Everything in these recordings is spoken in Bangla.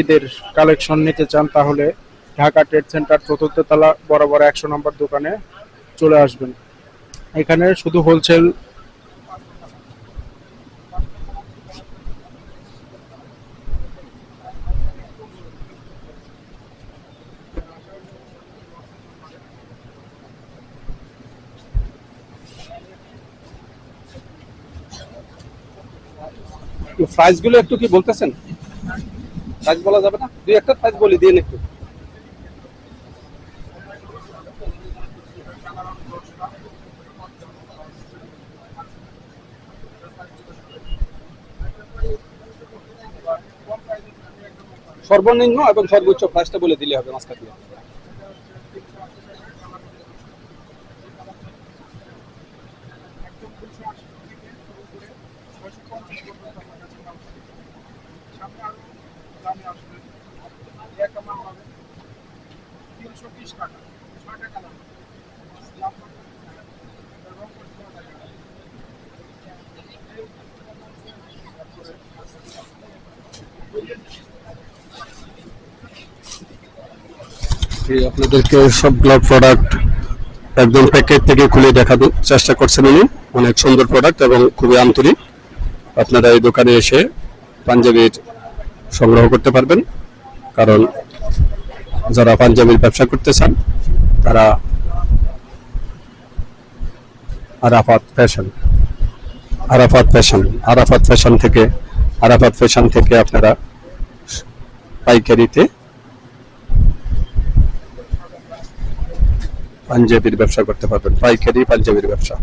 ঈদের কালেকশন নিতে চান, তাহলে ঢাকা ট্রেড সেন্টার চতুর্থ তলা বরাবর একশো নম্বর দোকানে চলে আসবেন। এখানে শুধু হোলসেল প্রাইসগুলো একটু কি বলতেছেন? প্রাইস বলা যাবে না? দুই একটা প্রাইস বলি দিন একটু সর্বনিম্ন এবং সর্বোচ্চ প্রাইসটা বলে দিলে হবে মাছ কাটিয়ে এই আপনাদেরকে সবগুলো প্রোডাক্ট একদম প্যাকেট থেকে খুলে দেখানোর চেষ্টা করছেন উনি। অনেক সুন্দর প্রোডাক্ট এবং খুবই আন্তরিক। আপনারা এই দোকানে এসে পাঞ্জাবির সংগ্রহ করতে পারবেন। কারণ যারা পাঞ্জাবির ব্যবসা করতে চান, তারা Arafat fashion Arafat fashion Arafat fashion থেকে, আরাফাত ফ্যাশন থেকে আপনারা পাইকারিতে পাঞ্জাবির ব্যবসা করতে পারবেন, পাইকারি পাঞ্জাবির ব্যবসা।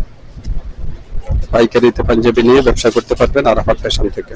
পাইকারিতে পাঞ্জাবি নিয়ে ব্যবসা করতে পারবেন আরাফাত ফ্যাশন থেকে।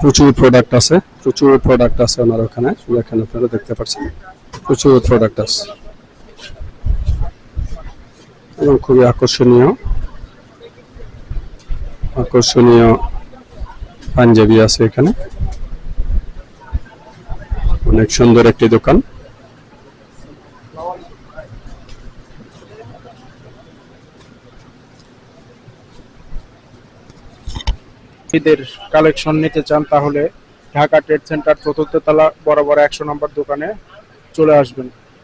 প্রচুর প্রোডাক্ট আছে। প্রচুর প্রোডাক্ট আছে ওনার ওখানে। এখানে আপনারা দেখতে পাচ্ছেন। প্রচুর প্রোডাক্ট আছে। এবং খুবই আকর্ষণীয়। আকর্ষণীয় পাঞ্জাবি আছে এখানে। অনেক সুন্দর একটি দোকান। ঈদের কালেকশন নিতে চান, তাহলে ঢাকা ট্রেড সেন্টার চতুর্থ তলা, বরাবর একশো নম্বর দোকানে চলে আসবেন।